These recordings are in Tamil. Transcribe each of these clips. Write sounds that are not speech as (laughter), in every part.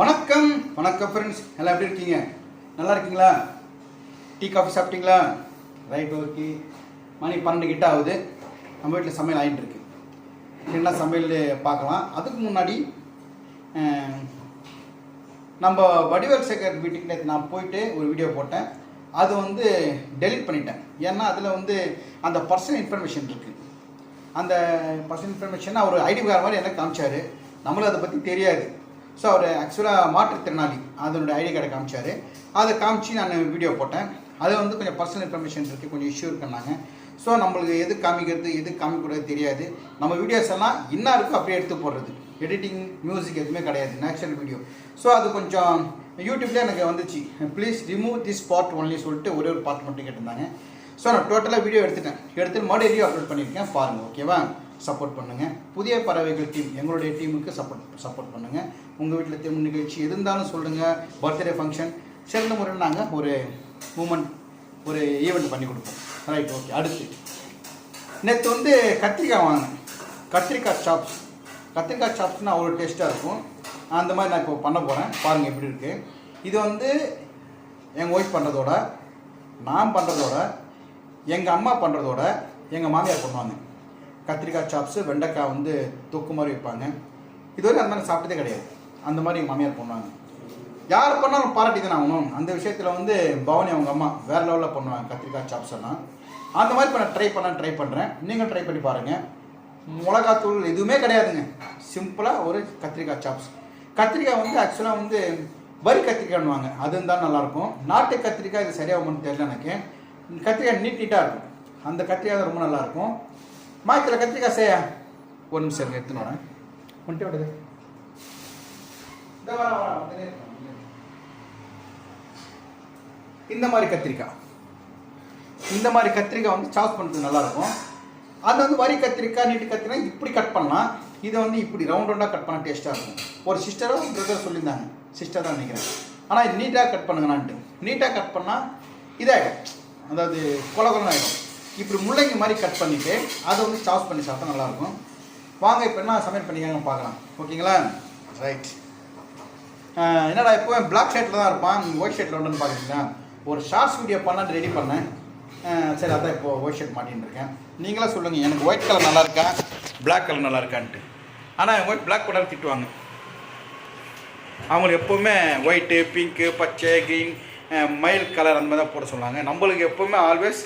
வணக்கம். வணக்கம் ஃப்ரெண்ட்ஸ் எல்லாம் எப்படி இருக்கீங்க? நல்லா இருக்கீங்களா? டீ காஃபி சாப்பிட்டீங்களா? ரைட் ஓகே மணி பன்னெண்டு கிட்ட ஆகுது. நம்ம வீட்டில் சமையல் ஆகிட்டு இருக்கு. என்ன சமையல் பார்க்கலாம். அதுக்கு முன்னாடி நம்ம வடிவேல் சேகர் வீட்டுக்கு நேற்று நான் போயிட்டு ஒரு வீடியோ போட்டேன். அது வந்து டெலிட் பண்ணிட்டேன். ஏன்னா அதில் வந்து அந்த பர்சனல் இன்ஃபர்மேஷன் இருக்குது அந்த பர்சனல் இன்ஃபர்மேஷன் அவர் ஐடி கார்டு மாதிரி எனக்கு காமிச்சாரு. நம்மளும் அதை பற்றி தெரியாது. ஸோ அவர் ஆக்சுவலாக மாற்றுத்திறனாளி அதனுடைய ஐடி கார்டை காமிச்சார். அதை காமிச்சு நான் வீடியோ போட்டேன். அது வந்து கொஞ்சம் பர்சனல் இன்ஃபர்மேஷன் இருக்குது கொஞ்சம் இஷ்யூ இருக்குன்னாங்க ஸோ நம்மளுக்கு எது காமிக்கிறது எது காமிக்கூடாது தெரியாது. நம்ம வீடியோஸ் எல்லாம் என்ன இருக்கோ அப்படியே எடுத்து போடுறது. எடிட்டிங் மியூசிக் எதுவுமே கிடையாது நேச்சுரல் வீடியோ ஸோ அது கொஞ்சம் யூடியூப்லேயே எனக்கு வந்துச்சு. Please remove this part only சொல்லிட்டு ஒரே ஒரு பார்ட் மட்டும் கேட்டிருந்தாங்க. ஸோ நான் டோட்டலாக வீடியோ எடுத்துட்டேன். எடுத்து மறுபடியும் அப்லோட் பண்ணியிருக்கேன். பாருங்கள் ஓகேவா சப்போர்ட் பண்ணுங்கள் புதிய பறவைகள் டீம் எங்களுடைய டீமுக்கு சப்போர்ட் சப்போர்ட் பண்ணுங்கள் உங்கள் வீட்டில் திருமண நிகழ்ச்சி இருந்தாலும் சொல்லுங்கள் பர்த்டே ஃபங்க்ஷன் சிறந்த முறையில் நாங்கள் ஒரு மூமெண்ட் ஒரு ஈவெண்ட் பண்ணி கொடுப்போம். ரைட் ஓகே அடுத்து. நேற்று வந்து கத்திரிக்காய் வாங்கினேன். கத்திரிக்காய் சாப்ஸ் கத்திரிக்காய் சாப்ஸ்னால் அவ்வளோ டேஸ்ட்டாக இருக்கும். அந்த மாதிரி நான் இப்போ பண்ண போகிறேன் பாருங்கள் எப்படி இருக்குது இது வந்து எங்கள் ஒய்ஃப் பண்ணுறதோட நான் பண்ணுறதோட எங்கள் அம்மா பண்ணுறதோட எங்கள் மாமியார் பண்ணுவாங்க கத்திரிக்காய் சாப்ஸு வெண்டைக்காய் வந்து தொக்கு மாதிரி வைப்பாங்க. இதுவரை அந்த மாதிரி சாப்பிட்டதே கிடையாது. அந்த மாதிரி எங்கள் மாமியார் பண்ணுவாங்க. யார் பண்ணாலும் பாராட்டி தானே ஆகணும். அந்த விஷயத்தில் வந்து பவானி அவங்க அம்மா வேறு லெவலில் பண்ணுவாங்க கத்திரிக்காய் சாப்ஸ் எல்லாம். அந்த மாதிரி இப்போ நான் ட்ரை பண்ண ட்ரை பண்ணுறேன் நீங்கள் ட்ரை பண்ணி பாருங்கள் மிளகாத்தூள் எதுவுமே கிடையாதுங்க. சிம்பிளாக ஒரு கத்திரிக்காய் சாப்ஸ் கத்திரிக்காய் வந்து ஆக்சுவலாக வந்து வரி கத்திரிக்காய்னுவாங்க அது இருந்தால் நல்லாயிருக்கும். நாட்டு கத்திரிக்காய் இது சரியாகும்னு தெரியல எனக்கு. கத்திரிக்காய் நீட் நீட்டாக இருக்கும். அந்த கத்திரிக்காய் ரொம்ப நல்லாயிருக்கும். மாயத்தில் கத்திரிக்காய் செய்ய. ஒரு நிமிஷம் இருங்க எடுத்துன்னு வரேன். விடுது இந்த மாதிரி கத்திரிக்காய் இந்த மாதிரி கத்திரிக்காய் வந்து சாஸ் பண்ணுறது நல்லாயிருக்கும். அது வந்து வரி கத்திரிக்காய் நீட்டு கத்திரிக்காய் இப்படி கட் பண்ணலாம். இதை வந்து இப்படி ரவுண்ட் ரவுண்டாக கட் பண்ணால் டேஸ்ட்டாக இருக்கும். ஒரு சிஸ்டரும் பிரதர் சொல்லியிருந்தாங்க. சிஸ்டர் தான் நினைக்கிறேன். ஆனால் இது நீட்டாக கட் பண்ணுங்கண்ணான்ட்டு. நீட்டாக கட் பண்ணால் இதாகிடும் அதாவது கொல ஆகிடும் இப்படி முள்ளங்கி மாதிரி கட் பண்ணிவிட்டு அதை வந்து சாஸ் பண்ணி சாப்பிட்டா நல்லாயிருக்கும். வாங்க இப்போ என்ன சமையல் பண்ணிக்காங்க பார்க்கலாம். ஓகேங்களா? ரைட் என்னடா இப்போ பிளாக் ஷர்ட்டில் தான் இருப்பான் ஒயிட் ஷர்ட்டில் ஒன்றுன்னு பார்க்குறீங்களா ஒரு ஷார்ட்ஸ் வீடியோ பண்ணால் ரெடி பண்ணேன் சரி அதான் இப்போ ஒயிட் ஷர்ட் மாட்டின்னு இருக்கேன். நீங்களே சொல்லுங்கள் எனக்கு ஒயிட் கலர் நல்லா இருக்கா? பிளாக் கலர் நல்லா இருக்கான்ட்டு. ஆனால் ஒயிட் பிளாக் கலர் திட்டுவாங்க. அவங்களுக்கு எப்போவுமே ஒயிட்டு பிங்க்கு பச்சை க்ரீன் மயில் கலர் அந்த மாதிரி தான் போட சொல்லுவாங்க நம்மளுக்கு எப்போவுமே always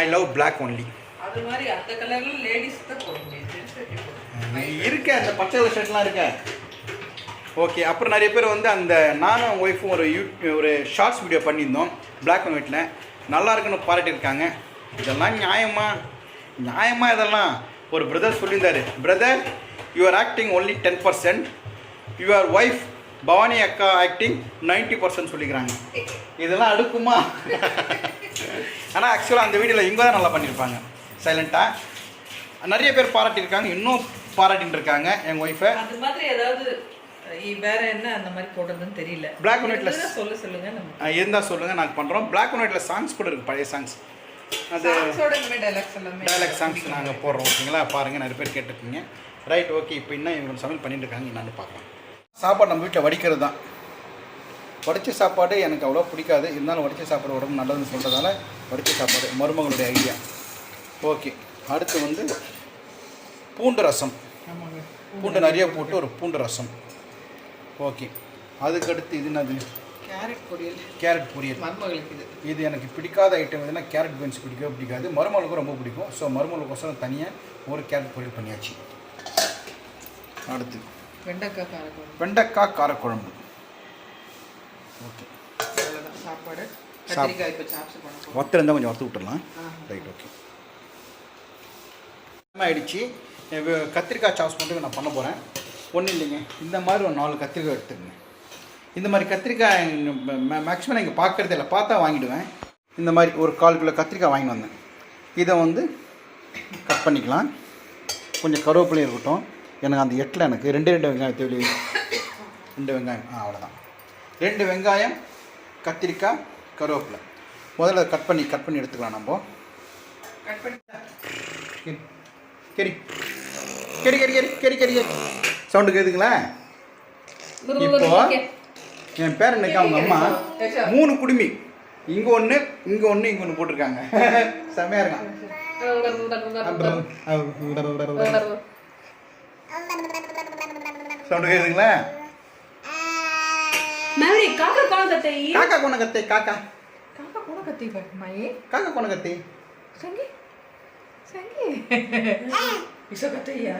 I love black only அது மாதிரி அந்த கலர்ல லேடிஸ் தான் போட முடியும்? இருக்க அந்த பச்சை கலர் ஷர்ட்லாம் இருக்க. ஓகே அப்புறம் நிறைய பேர் வந்து அந்த நானும் ஒய்ஃபும் ஒரு யூ ஒரு ஷார்ட்ஸ் வீடியோ பண்ணியிருந்தோம். பிளாக் அண்ட் ஒயிட்டில் நல்லா இருக்குன்னு பாராட்டியிருக்காங்க இதெல்லாம் நியாயமா? நியாயமா இதெல்லாம்? ஒரு பிரதர் சொல்லியிருந்தாரு. Brother you are acting only ten percent your wife Bhavani அக்கா ஆக்டிங் 90% பர்சன்ட் சொல்லிக்கிறாங்க. இதெல்லாம் அடுக்குமா? ஆனால் ஆக்சுவலாக அந்த வீடியோவில் இவங்க தான் நல்லா பண்ணியிருப்பாங்க. சைலண்ட்டாக நிறைய பேர் பாராட்டியிருக்காங்க. இன்னும் பாராட்டின்னு இருக்காங்க எங்கள் ஒய்ஃபை அது மாதிரி ஏதாவது வேற என்ன அந்த மாதிரி போடுறதுன்னு தெரியல. Black and white ல- இருந்தா சொல்ல சொல்லுங்க நம்ம இருந்தால் சொல்லுங்கள் நாங்கள் பண்ணுறோம் பிளாக் அண்ட் ஒயிட்டில் சாங்ஸ் கூட இருக்குது பழைய சாங்ஸ் அது டைலாக் சாங்ஸ் நாங்கள் போடுறோம் ஓகேங்களா? பாருங்கள் நிறைய பேர் கேட்டிருக்கீங்க. ரைட் ஓகே இப்போ என்ன இவங்க சமையல் பண்ணிட்டு இருக்காங்க. என்னன்னு பார்க்கலாம். சாப்பாடு நம்ம வீட்டில் வடிக்கிறது தான். வடித்த சாப்பாடு எனக்கு அவ்வளோ பிடிக்காது. இருந்தாலும் வடித்த சாப்பாடு உடம்பு நல்லதுன்னு சொல்கிறதால வடித்த சாப்பாடு மருமகளுடைய ஐடியா ஓகே அடுத்து வந்து பூண்டு ரசம். பூண்டு நிறைய போட்டு ஒரு பூண்டு ரசம். ஓகே அதுக்கடுத்து இது என்னது? கேரட் பொரியல். கேரட் பொரியல். மருமகளுக்கு இது. இது எனக்கு பிடிக்காத ஐட்டம் எதுனா கேரட் பீன்ஸ் பிடிக்கவே பிடிக்காது. மருமகளுக்கும் ரொம்ப பிடிக்கும். ஸோ மருமகளுக்கோசரம் தனியாக ஒரு கேரட் பொரியல் பண்ணியாச்சு. அடுத்து. வெண்டைக்காய் காரக்குழம்பு. வெண்டைக்காய் காரக்குழம்பு. ஓகே. அவ்வளோதான் சாப்பாடு கத்திரிக்காய் இப்போ சாப்ஸ் இருந்தால் கொஞ்சம் வறுத்து விட்டுறலாம் ஆ. ரைட் ஓகே ஆயிடுச்சு. கத்திரிக்காய் சாப்ஸ் மட்டும் நான் பண்ண போகிறேன் ஒன்றும் இல்லைங்க. இந்த மாதிரி ஒரு நாலு கத்திரிக்காய் எடுத்துக்கங்க இந்த மாதிரி கத்திரிக்காய் மேக்ஸிமம் நான் இங்கே பார்க்குறதே இல்லை. பார்த்தா வாங்கிடுவேன். இந்த மாதிரி ஒரு கால் கிலோ கத்திரிக்காய் வாங்கிட்டு வந்தேன். இதை வந்து கட் பண்ணிக்கலாம். கொஞ்சம் கருவேப்பிலையும் இருக்கட்டும். எனக்கு அந்த எட்டில் எனக்கு ரெண்டு ரெண்டு வெங்காயம் தேவை ரெண்டு வெங்காயம். ஆ அவ்வளோதான் ரெண்டு வெங்காயம் கத்திரிக்காய் கருவேப்பிலை. முதல்ல கட் பண்ணி கட் பண்ணி எடுத்துக்கலாம் நம்ம. கட் பண்ணி கெரி கெரி. கெரி கெரி கெரி கெரி கெரி சவுண்டு கேட்குதுங்களா இப்போ என் பேர் என்னக்கா? அவங்க அம்மா. மூணு குடுமி. இங்கே ஒன்று இங்கே ஒன்று இங்கே ஒன்று போட்டிருக்காங்க. (laughs) செம்மையாக இருக்கான். (laughs) சவுண்ட் கேக்குதுங்களா? மேரி காக்கா கோண கத்தை காக்கா கொன கத்தை காக்கா. காக்கா கோண கத்தி மை காக்கா கொன கத்தை சங்கி. சங்கி இச கத்தையா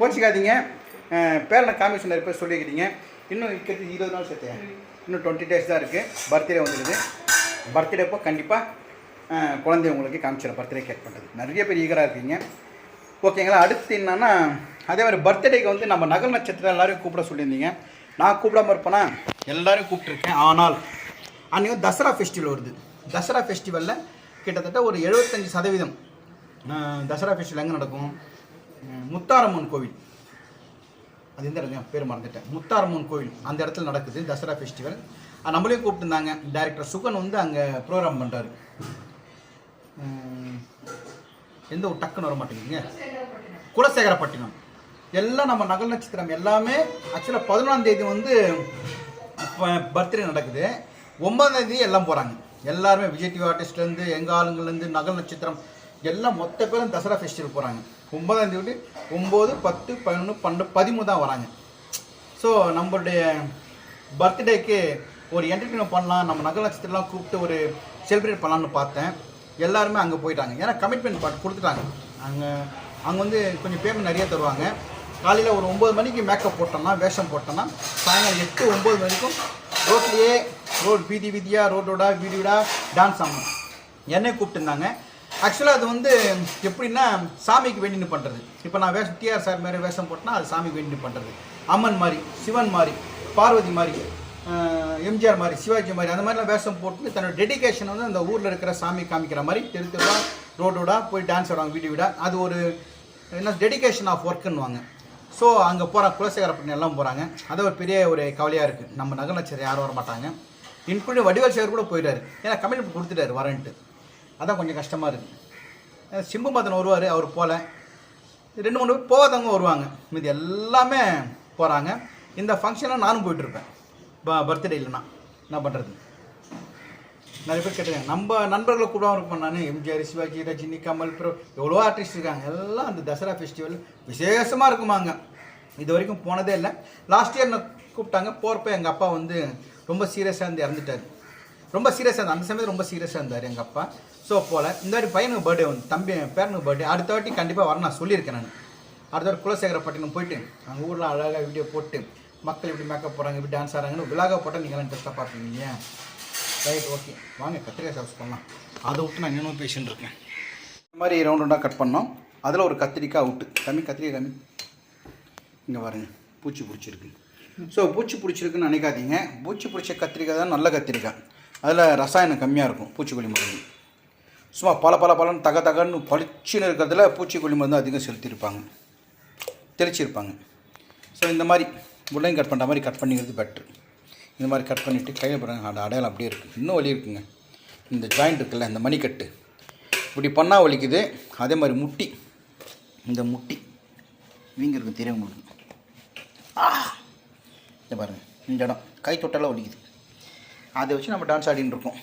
கோச்சிக்காதீங்க. பேரனை காமி சொன்ன பேர் சொல்லிக்கிறீங்க இன்னும் இருக்கிறது இருபது நாள் சேர்த்தேன். இன்னும் டுவெண்ட்டி டேஸ் தான் இருக்குது பர்த்டே வந்துடுது. பர்த்டே அப்போ கண்டிப்பாக குழந்தைய உங்களுக்கு காமிச்சிடும் பர்த்டே கேக் பண்ணுறது நிறைய பேர் ஈகராக இருக்கீங்க. ஓகேங்களா அடுத்து என்னன்னா அதே மாதிரி பர்த்டேக்கு வந்து நம்ம நகல் நட்சத்திரம் எல்லாரையும் கூப்பிட சொல்லியிருந்தீங்க. நான் கூப்பிடாம இருப்பேனா? எல்லாரையும் கூப்பிட்டுருக்கேன் ஆனால் அன்றைக்கி தசரா ஃபெஸ்டிவல் வருது. தசரா ஃபெஸ்டிவலில் கிட்டத்தட்ட ஒரு எழுபத்தஞ்சி சதவீதம் தசரா ஃபெஸ்டிவல் எங்கே நடக்கும்? முத்தாரம்மன் கோவில். அது எந்த இடத்துல? பேர் மறந்துட்டேன். முத்தாரம்மன் கோவில் அந்த இடத்துல நடக்குது தசரா ஃபெஸ்டிவல் நம்மளையும் கூப்பிட்டுருந்தாங்க. டைரக்டர் சுகன் வந்து அங்கே ப்ரோக்ராம் பண்ணுறாரு எந்த ஒரு டக்குன்னு வர மாட்டேங்குதுங்க குலசேகரப்பட்டினம். எல்லாம் நம்ம நகல் நட்சத்திரம் எல்லாமே ஆக்சுவலாக பதினொன்றாம் தேதி வந்து பர்த்டே நடக்குது. ஒன்பதாம் தேதி எல்லாம் போகிறாங்க எல்லாருமே விஜய் டிவி ஆர்டிஸ்ட்லேருந்து எங்கள் ஆளுங்கள்லேருந்து நகல் நட்சத்திரம் எல்லாம் மொத்த பேரும் தசரா ஃபெஸ்டிவல் போகிறாங்க ஒன்பதாம் தேதி ஒம்பது பத்து பதினொன்று பன்னெண்டு பதிமூணு தான் வராங்க. ஸோ நம்மளுடைய பர்த்டேக்கு ஒரு என்டர்டெயின்மெண்ட் பண்ணலாம் நம்ம நகல் நட்சத்திரம்லாம் கூப்பிட்டு ஒரு செலிப்ரேட் பண்ணலாம்னு பார்த்தேன். எல்லாருமே அங்கே போயிட்டாங்க. ஏன்னா கமிட்மெண்ட் பார்த்து கொடுத்துட்டாங்க. அங்கே அங்கே வந்து கொஞ்சம் பேமெண்ட் நிறைய தருவாங்க. காலையில் ஒரு ஒம்பது மணிக்கு மேக்கப் போட்டோம்னா வேஷம் போட்டோம்னா சாயங்காலம் எட்டு ஒம்பது மணிக்கும் ரோட்லேயே ரோட் வீதி வீதியாக ரோடோட வீடியோடா டான்ஸ் ஆகணும் என்னை கூப்பிட்டுருந்தாங்க. ஆக்சுவலாக அது வந்து எப்படின்னா சாமிக்கு வேண்டின்னு பண்ணுறது இப்போ நான் வேஷம் டிஆர் சார் மாதிரி வேஷம் போட்டேன்னா அது சாமிக்கு வேண்டின்னு பண்ணுறது அம்மன் மாதிரி சிவன் மாதிரி பார்வதி மாதிரி எம்ஜிஆர் மாதிரி சிவாஜி மாதிரி அந்த மாதிரிலாம் வேஷம் போட்டு தன்னோட டெடிகேஷன் வந்து அந்த ஊரில் இருக்கிற சாமி காமிக்கிற மாதிரி தெரு தெருவா ரோடோட போய் டான்ஸ் ஆடுவாங்க வீடியோட அது ஒரு என்ன டெடிகேஷன் ஆஃப் ஒர்க்குன்னுவாங்க ஸோ அங்கே போகிற குலசேகர பண்ணி எல்லாம் போகிறாங்க அது ஒரு பெரிய ஒரு கவலையாக இருக்குது நம்ம நகர் நட்சத்திரம் யாரும் வர மாட்டாங்க. இன்க்ளூடிங் வடிவேல் சேகர் கூட போயிட்டார். ஏன்னா கமிட்மெண்ட் கொடுத்துட்டாரு வரேன்ட்டு. அதான் கொஞ்சம் கஷ்டமாக இருக்குது சிம்பு மதன் வருவார் அவர் போகல ரெண்டு மூணு பேர் போகாதவங்க வருவாங்க. மீதி எல்லாமே போகிறாங்க இந்த ஃபங்க்ஷனில் நானும் போயிட்டுருப்பேன் பர்த்டே இல்லைன்னா. என்ன பண்ணுறது நிறைய பேர் கேட்டிருக்காங்க. நம்ம நண்பர்களை கூட இருப்போம் நான் எம்ஜிஆர் சிவாஜி ரஜினி கமல் ப்ரோ எவ்வளோ ஆர்டிஸ்ட் இருக்காங்க. எல்லாம் அந்த தசரா ஃபெஸ்டிவல் விசேஷமாக இருக்குமாங்க. இது வரைக்கும் போனதே இல்லை. லாஸ்ட் இயர் நான் கூப்பிட்டாங்க? போகிறப்ப எங்கள் அப்பா வந்து ரொம்ப சீரியஸாக இருந்து இறந்துட்டார். ரொம்ப சீரியஸாக இருந்தார் அந்த சமயத்தில் ரொம்ப சீரியஸாக இருந்தார் எங்கள் அப்பா. ஸோ போல். இந்த வாட்டி பையனுக்கு பர்த்டே வந்து தம்பி பேரனுக்கு பர்த்டே அடுத்த வாட்டி கண்டிப்பாக வர நான் சொல்லியிருக்கேன் நான். அடுத்த வாட்டி குலசேகரப்பட்டினம் போயிட்டு அங்கே ஊரில் அழகாக வீடியோ போட்டு மக்கள் இப்படி மேக்கப் போகிறாங்க இப்படி டான்ஸ் ஆடுறாங்கன்னு விழாக போட்டால் நீங்களாம் இன்ட்ரெஸ்ட்டாக பார்ப்பீங்க ரைட் ஓகே வாங்க கத்திரிக்காய் சாப்ஸ் பண்ணலாம் அதை விட்டு நான் இன்னும் பேஷண்ட் இருக்கேன். இந்த மாதிரி ரவுண்ட் ரவுண்டாக கட் பண்ணோம். அதில் ஒரு கத்திரிக்காய் விட்டு கம்மி கத்திரிக்காய் கம்மி இங்கே பாருங்க பூச்சி பிடிச்சிருக்கு. ஸோ பூச்சி பிடிச்சிருக்குன்னு நினைக்காதீங்க. பூச்சி பிடிச்ச கத்திரிக்காய் தான் நல்ல கத்திரிக்காய். அதில் ரசாயனம் கம்மியாக இருக்கும் பூச்சிக்கொல்லி மருந்து. சும்மா பல பல பலன்னு தக தகன்னு பளிச்சுன்னு இருக்கிறதுல பூச்சிக்கொல்லி மருந்து அதிகம் செலுத்தியிருப்பாங்க. தெளிச்சிருப்பாங்க. ஸோ இந்த மாதிரி முள்ளையும் கட் பண்ணுற மாதிரி கட் பண்ணிக்கிறது பெட்ரு இந்த மாதிரி கட் பண்ணிவிட்டு கையில் பாருங்கள் அந்த அடையாளம் அப்படியே இருக்குது இன்னும் வலி இருக்குங்க. இந்த ஜாயிண்ட் இருக்குல்ல இந்த மணிக்கட்டு. இப்படி பண்ணால் வலிக்குது. அதே மாதிரி முட்டி. இந்த முட்டி. வீங்கிறது தெரியும் உங்களுக்கு. இதை இந்த இந்த இடம். கை தொட்டெல்லாம் வலிக்குது. அதை வச்சு நம்ம டான்ஸ் ஆடின்னு இருக்கோம்.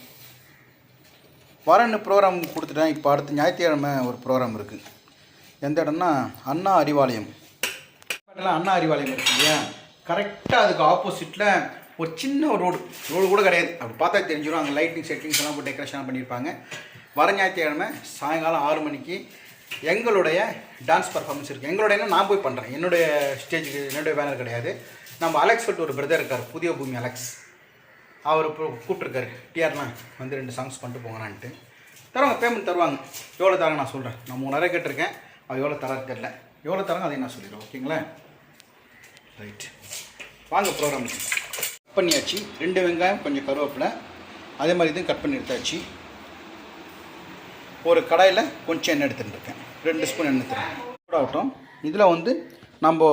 வரன்னு ப்ரோக்ராம் கொடுத்துட்டேன். இப்போ அடுத்து ஞாயிற்றுக்கிழமை ஒரு ப்ரோக்ராம் இருக்குது எந்த இடம்னா அண்ணா அறிவாலயம். அண்ணா அறிவாலயம் இருக்கு இல்லையா? கரெக்டாக அதுக்கு ஆப்போசிட்டில் ஒரு சின்ன ஒரு ரோடு. ரோடு கூட கிடையாது. அப்படி பார்த்தா தெரிஞ்சிடும் அங்கே லைட்டிங் செட்டிங்ஸ் எல்லாம் போட்டு டெக்கரேஷன் பண்ணியிருப்பாங்க. வர ஞாயிற்றுக்கிழமை சாயங்காலம் ஆறு மணிக்கு எங்களுடைய டான்ஸ் பர்ஃபார்மன்ஸ் இருக்குது எங்களுடைய நான் போய் பண்ணுறேன் என்னுடைய ஸ்டேஜுக்கு என்னுடைய பேனர் கிடையாது. நம்ம அலெக்ஸ் சொல்லிட்டு ஒரு பிரதர் இருக்கார். புதிய பூமி அலெக்ஸ். அவர் இப்போ கூப்பிட்ருக்காரு டிஆர்லாம் வந்து ரெண்டு சாங்ஸ் பண்ணிட்டு போங்கண்ணான்ட்டு தருவாங்க பேமெண்ட் தருவாங்க. எவ்வளோ தரங்க நான் சொல்கிறேன் நான் மூணாயிரம் கேட்டிருக்கேன். அது எவ்வளோ தர தெரில எவ்வளோ தராங்க அதையும் நான் சொல்லிடுறேன். ஓகேங்களா? ரைட் வாங்க ப்ரோக்ராம் பண்ணியாச்சு. ரெண்டு வெங்காயம் கொஞ்சம் கருவேப்பிலை. அதே மாதிரி இதுவும் கட் பண்ணி எடுத்தாச்சு. ஒரு கடாயில் கொஞ்சம் எண்ணெய் எடுத்துட்டுருக்கேன் ரெண்டு ஸ்பூன் எண்ணெய் எடுத்துருக்கேன் ஆகட்டும். இதில் வந்து நம்ம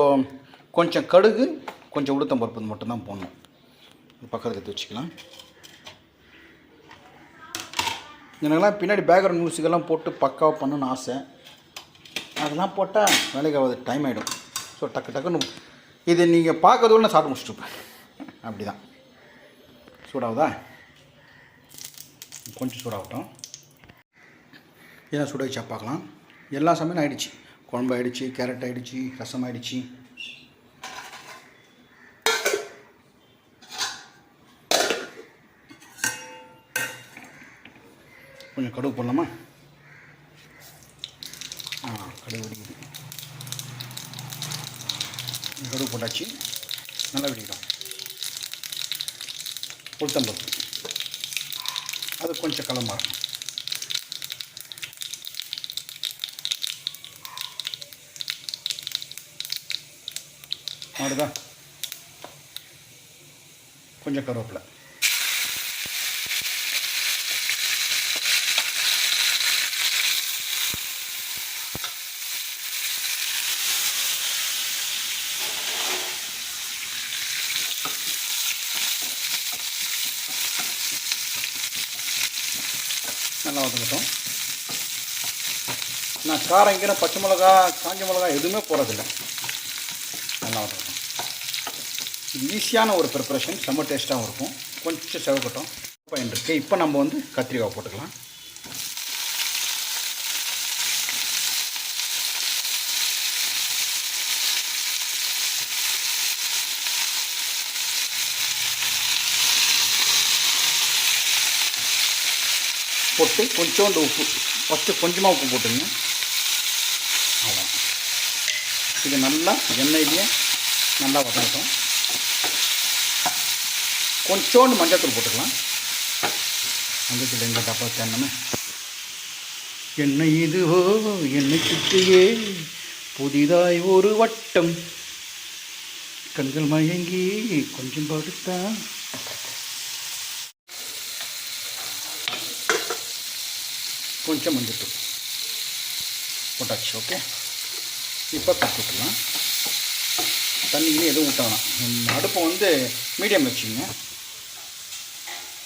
கொஞ்சம் கடுகு கொஞ்சம் உளுத்தம் பருப்பு மட்டும்தான் போடணும். பக்கத்தில் எடுத்து வச்சுக்கலாம். எனக்கெல்லாம் பின்னாடி பேக்ரவுண்ட் மியூசிக்கெல்லாம் போட்டு பக்காவாக பண்ணணும்னு ஆசை. அதெல்லாம் போட்டால் வேலைக்கு ஆகாது டைம் ஆகிடும் ஸோ டக்கு டக்குன்னு இது நீங்கள் பார்க்கறதுக்குள்ள நான் சாப்பிட்டு முடிச்சுட்டுப்பேன் அப்படி தான் சூடாகுதா? கொஞ்சம் சூடாகட்டும். ஏன் சுட வச்சா பார்க்கலாம். எல்லா சமையலும் ஆகிடுச்சு குழம்பு ஆகிடுச்சு கேரட் ஆகிடுச்சு ரசம் ஆகிடுச்சு கொஞ்சம் கடுகு போடலாமா? ஆ கடுகு வெடிக்குது கடுகு போட்டாச்சு. நல்லா வெடிக்கிறோம் உளுத்தம்பருப்பு அது கொஞ்சம் கலர் மாறணும் கொஞ்சம் கருவேப்பிலை நல்லா வதங்கட்டும் நான் காரம் இங்கே பச்சை மிளகா காஞ்ச மிளகா எதுவுமே போகிறதில்ல நல்லா வதங்கட்டும் ஈஸியான ஒரு ப்ரிப்பரேஷன் செம்ம டேஸ்ட்டாகவும் இருக்கும். கொஞ்சம் செவக்கட்டும். இப்போ இருக்குது இப்போ நம்ம வந்து கத்திரிக்காய் போட்டுக்கலாம். போட்டு கொஞ்சோண்டு உப்பு. ஃபஸ்ட்டு கொஞ்சமாக உப்பு போட்டுங்க. அவ்வளோ இது நல்லா எண்ணெயிலேயே நல்லா வதங்கட்டும். கொஞ்சோண்டு மஞ்சத்தூள் போட்டுக்கலாம். மஞ்சத்தூள் எங்கே டப்பா தேனமே என்ன இதுவோ என்னை சுற்றியே புதிதாய் ஒரு வட்டம். கண்கள் மயங்கி கொஞ்சம் படுத்தான் கொஞ்சம் மஞ்சத்தூள் போட்டாச்சு ஓகே இப்போ கட் விட்டுலாம் தண்ணின்னு எதுவும் ஊற்றலாம் அடுப்பை வந்து மீடியம் வச்சுங்க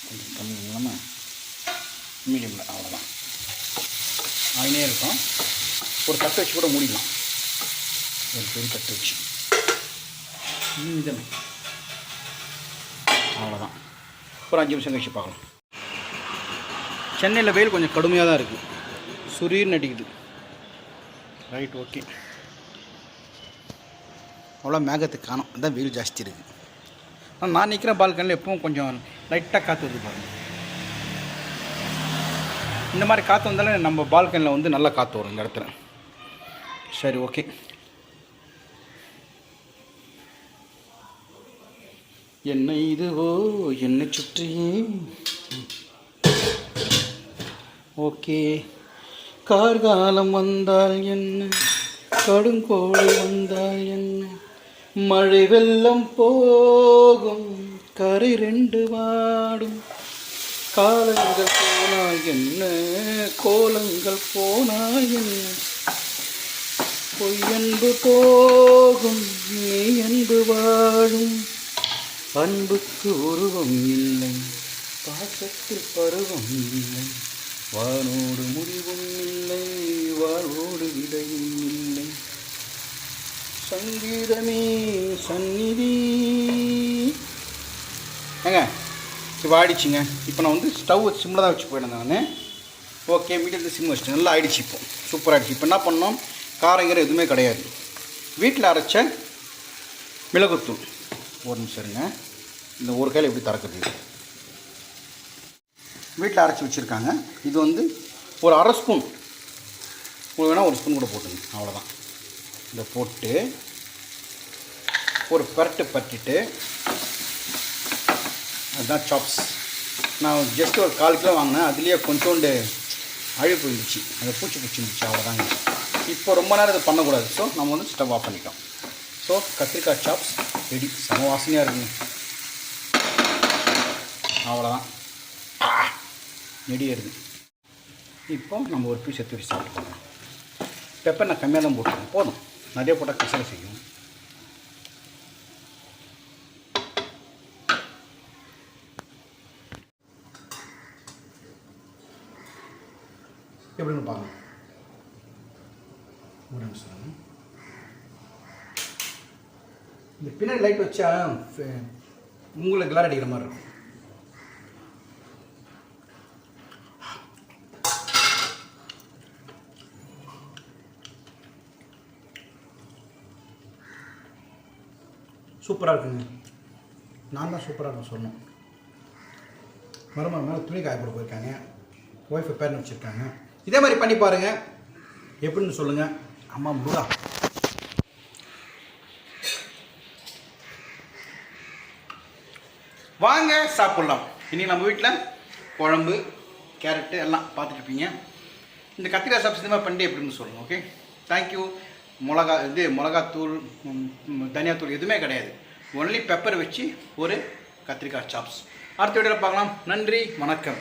கொஞ்சம் கம்மி இல்லாமல் மீடியமில் அவ்வளோதான் ஆயினே இருக்கும். ஒரு தட்டு வச்சு கூட மூடிடலாம். ஒரு பெரிய தட்டு வச்சு. இதமே அவ்வளோதான் ஒரு அஞ்சு நிமிஷம் கழிச்சு பார்க்கலாம். சென்னையில் வெயில் கொஞ்சம் கடுமையாக தான் இருக்குது சுரீர்னு அடிக்குது. ரைட் ஓகே அவ்வளோ மேகத்துக்கு காணும். அதான் வெயில் ஜாஸ்தி இருக்குது ஆனால் நான் நிற்கிற பால்கனியில் எப்பவும் கொஞ்சம் லைட்டாக காற்று வருது பாருங்க. இந்த மாதிரி காற்று வந்தாலும் நம்ம பால்கனியில் வந்து நல்லா காற்று வரும் இந்த இடத்துல. சரி ஓகே என்ன இதுவோ என்னை சுற்றியே ஓகே. கார்காலம் வந்தால் என்ன? கடுங்கோடு வந்தால் என்ன? மழை வெள்ளம் போகும் கரை ரெண்டு வாடும். காலங்கள் போனால் என்ன? கோலங்கள் போனால் என்ன? பொய்யன்பு போகும் நீ அன்பு வாழும். அன்புக்கு உருவம் இல்லை பாசத்தில் பருவம் இல்லை. வானோடு முடிவும் இல்லை வானோடு விடையும் இல்லை. சங்கீதமே சந்நிதி. ஏங்க இப்போ ஆயிடுச்சுங்க. இப்போ நான் வந்து ஸ்டவ் சிம்மில் தான் வச்சு போயிருந்தேன் நான். ஓகே மீடியத்தில் சிம் வச்சுட்டு நல்லா ஆயிடுச்சு இப்போ. சூப்பர் ஆயிடுச்சு. இப்போ என்ன பண்ணோம்? காரங்கிற எதுவுமே கிடையாது. வீட்டில் அரைச்ச மிளகுத்தூள். ஒரு நிமிஷம் இருங்க. இந்த ஒரு கையில் எப்படி திறக்குது வீட்டில் அரைச்சி வச்சுருக்காங்க. இது வந்து ஒரு அரை ஸ்பூன். உங்களுக்கு வேணால் ஒரு ஸ்பூன் கூட போட்டுங்க. அவ்வளோதான் இதை போட்டு ஒரு பரட்டு பரட்டிட்டு அதுதான் சாப்ஸ் நான் ஜஸ்ட் ஒரு கால் கிலோ வாங்கினேன். அதுலேயே கொஞ்சோண்டு அழுப்பு இருந்துச்சு. அந்த பூச்சி பூச்சி இருந்துச்சு. அவ்வளோதாங்க இப்போ ரொம்ப நேரம் இது பண்ணக்கூடாது. ஸோ நம்ம வந்து ஸ்டவ் ஆஃப் பண்ணிட்டோம். ஸோ கத்திரிக்காய் சாப்ஸ் ரெடி செம வாசனையாக இருக்குங்க. அவ்வளோதான் நெடியருது இப்போ நம்ம ஒரு பீஸ் எடுத்து வச்சு பெப்பர் நான் கம்மியாக தான் போட்டுருக்கேன் போதும். நிறைய போட்டால் கசலை செய்யும். எப்படின்னு பார்க்கலாம். ஒரு நிமிஷம். இந்த பின்னாடி லைட் வச்சா ஃபே- உங்களுக்கு கிளார் அடிக்கிற மாதிரி இருக்கும். சூப்பராக இருக்குங்க. நான் தான் சூப்பராக இருக்கும் சொன்னோம் மருமகள் மேலே துணி காய போட போயிருக்காங்க. ஒய்ஃபை பேர்னு வச்சுருக்காங்க. இதே மாதிரி பண்ணி பாருங்கள் எப்படின்னு சொல்லுங்கள் அம்மா முருகா. வாங்க சாப்பிட்லாம். இன்றைக்கி நம்ம வீட்டில் குழம்பு கேரட்டு எல்லாம் பார்த்துட்ருப்பீங்க இந்த கத்திரிக்காய் சாப்பிட்டு இந்த மாதிரி பண்ணி எப்படின்னு சொல்லுங்கள் ஓகே தேங்க்யூ மிளகா இது மிளகாத்தூள் தனியாத்தூள் எதுவுமே கிடையாது. ஒன்லி பெப்பர் வச்சு ஒரு கத்திரிக்காய் சாப்ஸ் அடுத்த வீடியோவில் பார்க்கலாம். நன்றி வணக்கம்.